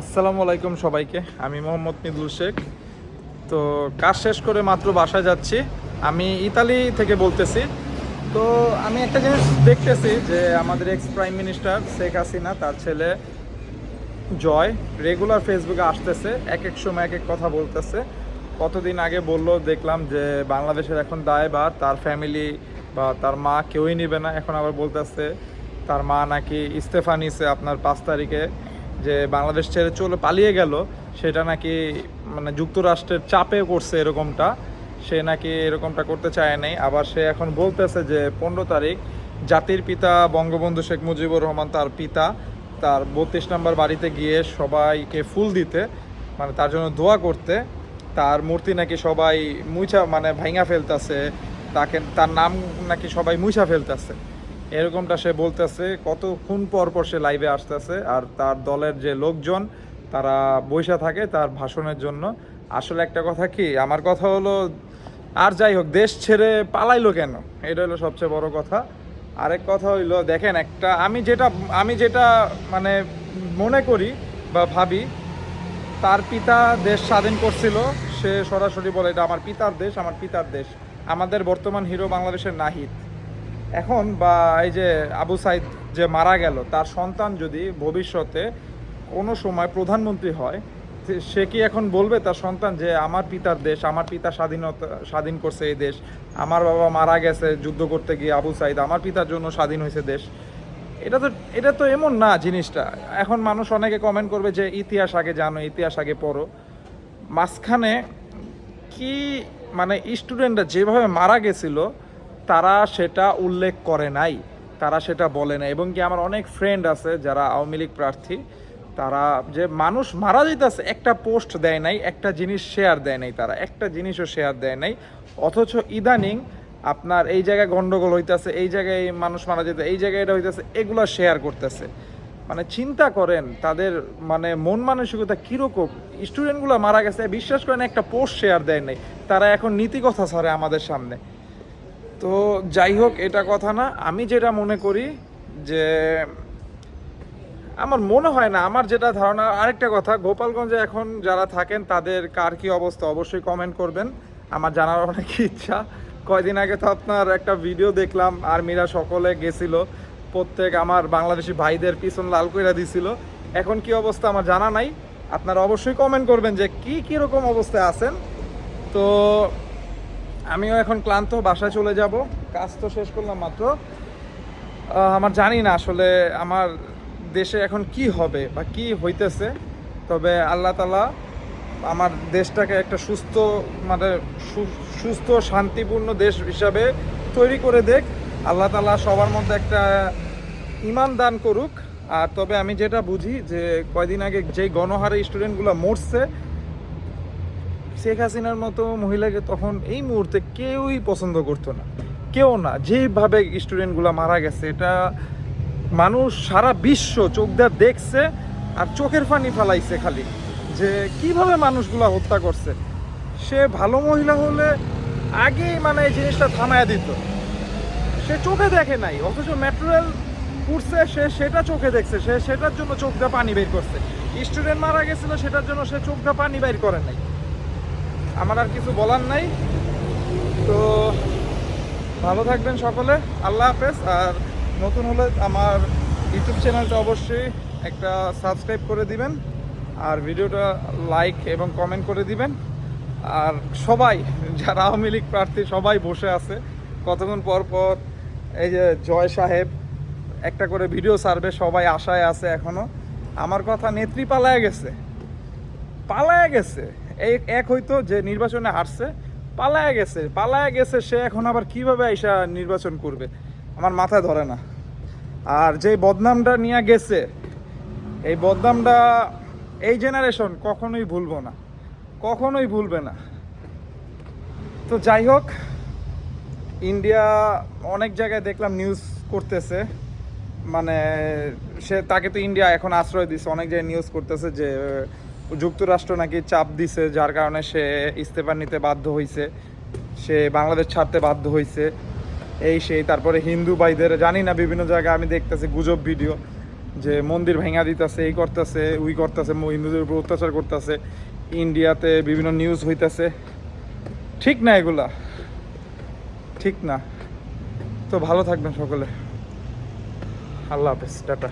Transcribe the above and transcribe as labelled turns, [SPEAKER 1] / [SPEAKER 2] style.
[SPEAKER 1] আসসালামু আলাইকুম সবাইকে। আমি মোহাম্মদ মিদুল শেখ। তো কাজ শেষ করে মাত্র বাসায় যাচ্ছি। আমি ইতালি থেকে বলতেছি। তো আমি একটা জিনিস দেখতেছি যে আমাদের ex prime minister Sheikh Hasina, তার ছেলে জয় রেগুলার ফেসবুকে আসতেছে, এক এক সময় এক এক কথা বলতেছে। কতদিন আগে বলল, দেখলাম যে বাংলাদেশের এখন দায় বা তার ফ্যামিলি বা তার মা কেউই নেবে না। এখন আবার বলতেছে, তার মা নাকি ইস্তেফা নিছে আপনার পাঁচ তারিখে যে বাংলাদেশ ছেড়ে চলে পালিয়ে গেল, সেটা নাকি মানে যুক্তরাষ্ট্রের চাপে করছে এরকমটা, সে নাকি এরকমটা করতে চায় নাই। আবার সে এখন বলতেছে যে পনেরো তারিখ জাতির পিতা বঙ্গবন্ধু শেখ মুজিবুর রহমান তার পিতা, তার বত্রিশ নম্বর বাড়িতে গিয়ে সবাইকে ফুল দিতে মানে তার জন্য দোয়া করতে, তার মূর্তি নাকি সবাই মুছা মানে ভাইঙা ফেলতেছে, তাকে, তার নাম নাকি সবাই মুছা ফেলতেছে। এরকমটা সে বলতেছে, কতক্ষণ পর পর সে লাইভে আসতেছে আর তার দলের যে লোকজন, তারা বৈশা থাকে তার ভাষণের জন্য। আসলে একটা কথা কি, আমার কথা হলো, আর যাই হোক, দেশ ছেড়ে পালাইলো কেন? এটা হলো সবচেয়ে বড় কথা। আরেক কথা হইল, দেখেন একটা, আমি যেটা আমি যেটা মানে মনে করি বা ভাবি, তার পিতা দেশ স্বাধীন করছিল, সে সরাসরি বলে, এটা আমার পিতার দেশ, আমার পিতার দেশ। আমাদের বর্তমান হিরো বাংলাদেশের নাহিদ। এখন বা এই যে আবু সাইদ যে মারা গেল, তার সন্তান যদি ভবিষ্যতে কোনো সময় প্রধানমন্ত্রী হয়, সে- কি এখন বলবে তার সন্তান যে আমার পিতার দেশ, আমার পিতা স্বাধীনতা, স্বাধীন করছে এই দেশ, আমার বাবা মারা গেছে যুদ্ধ করতে গিয়ে আবু সাইদ, আমার পিতার জন্য স্বাধীন হয়েছে দেশ? এটা তো এটা তো এমন না জিনিসটা। এখন মানুষ অনেকে কমেন্ট করবে যে ইতিহাস আগে জানো, ইতিহাস আগে পড়ো। মাঝখানে কি মানে স্টুডেন্টরা যেভাবে মারা গেছিল তারা সেটা উল্লেখ করে নাই, তারা সেটা বলে না এবং কি আমার অনেক ফ্রেন্ড আছে যারা আওয়ামী লীগ প্রার্থী, তারা যে মানুষ মারা যেতেছে একটা পোস্ট দেয় নাই, একটা জিনিস শেয়ার দেয় নাই তারা, একটা জিনিসও শেয়ার দেয় নাই। অথচ ইদানিং আপনার এই জায়গায় গন্ডগোল হইতাছে, এই জায়গায় মানুষ মারা যেতে এই জায়গায় এটা হইতেছে, এগুলো শেয়ার করতেছে। মানে চিন্তা করেন, তাদের মানে মন মানসিকতা কীরকম? স্টুডেন্টগুলো মারা গেছে, বিশ্বাস করেন একটা পোস্ট শেয়ার দেয় নাই, তারা এখন নীতি কথা ছাড়ে আমাদের সামনে। তো যাই হোক, এটা কথা না। আমি যেটা মনে করি যে আমার মনে হয় না, আমার যেটা ধারণা, আরেকটা কথা, গোপালগঞ্জে এখন যারা থাকেন, তাদের কার কি অবস্থা অবশ্যই কমেন্ট করবেন। আমার জানার অনেক ইচ্ছা। কয়দিন আগে তো আপনার একটা ভিডিও দেখলাম, আর্মিরা সকলে গেছিল। প্রত্যেক আমার বাংলাদেশি ভাইদের পিছন লাল কইরা দিছিল। এখন কি অবস্থা আমার জানা নাই। আপনারা অবশ্যই কমেন্ট করবেন যে কি, কীরকম অবস্থায় আছেন। তো আমিও এখন ক্লান্ত, বাসায় চলে যাব। কাজ তো শেষ করলাম মাত্র। আমার জানি না আসলে আমার দেশে এখন কি হবে বা কি হইতেছে। তবে আল্লাহ তালা আমার দেশটাকে একটা সুস্থ মানে সুস্থ, শান্তিপূর্ণ দেশ হিসাবে তৈরি করে দেখ। আল্লাহ তালা সবার মধ্যে একটা ইমান দান করুক। আর তবে আমি যেটা বুঝি যে কয়দিন আগে যেই গণহারে স্টুডেন্টগুলো মরছে শেখ হাসিনার মতো মহিলাকে তখন এই মুহূর্তে কেউই পছন্দ করতো না। কেউ না, যেভাবে স্টুডেন্টগুলো মারা গেছে, এটা মানুষ সারা বিশ্ব চোখ দিয়ে দেখছে আর চোখের পানি ফেলাইছে খালি। যে কীভাবে মানুষগুলা হত্যা করছে। সে ভালো মহিলা হলে আগেই মানে এই জিনিসটা থামায় দিত। সে চোখে দেখে নাই, অথচ ম্যাটেরিয়াল পুড়ছে, সে সেটা চোখে দেখছে, সে সেটার জন্য চোখ দিয়ে পানি বের করছে। স্টুডেন্ট মারা গেছিল, সেটার জন্য সে চোখ দিয়ে পানি বের করে নাই। আমার আর কিছু বলার নাই। তো ভালো থাকবেন সকলে। আল্লাহ হাফেজ। আর নতুন হলে আমার ইউটিউব চ্যানেলটা অবশ্যই একটা সাবস্ক্রাইব করে দিবেন। আর ভিডিওটা লাইক এবং কমেন্ট করে দিবেন। আর সবাই, যারা আওয়ামী লীগ প্রার্থী, সবাই বসে আছে। কতক্ষণ পর পর এই যে জয় সাহেব একটা করে ভিডিও সার্ভে সবাই আশায় আছে এখনও। আমার কথা নেত্রী পালায় গেছে। পালায় গেছে। এক হয়তো যে নির্বাচনে হারছে, পালায় গেছে। পালায় গেছে, সে এখন আবার কীভাবে আইসা নির্বাচন করবে? আমার মাথায় ধরে না। আর যে বদনামটা নিয়ে গেছে, এই বদনামটা এই জেনারেশন কখনোই ভুলবো না। কখনোই ভুলবে না। তো যাই হোক ইন্ডিয়া অনেক জায়গায় দেখলাম নিউজ করতেছে। মানে সে তাকে তো ইন্ডিয়া এখন আশ্রয় দিছে। অনেক জায়গায় নিউজ করতেছে যে যুক্তরাষ্ট্র নাকি চাপ দিছে, যার কারণে সে ইস্তেফা নিতে বাধ্য হয়েছে সে বাংলাদেশ ছাড়তে বাধ্য হয়েছে এই সেই, তারপরে হিন্দু ভাইদের, জানি না, বিভিন্ন জায়গায় আমি দেখতেছি গুজব ভিডিও, যে মন্দির ভেঙা দিতেছে, এই করতেছে উই করতেছে হিন্দুদের উপর অত্যাচার করতেছে। ইন্ডিয়াতে বিভিন্ন নিউজ হইতেছে। ঠিক না এগুলা? ঠিক না। তো ভালো থাকবেন সকলে। আল্লাহ হাফেজ, টাটা।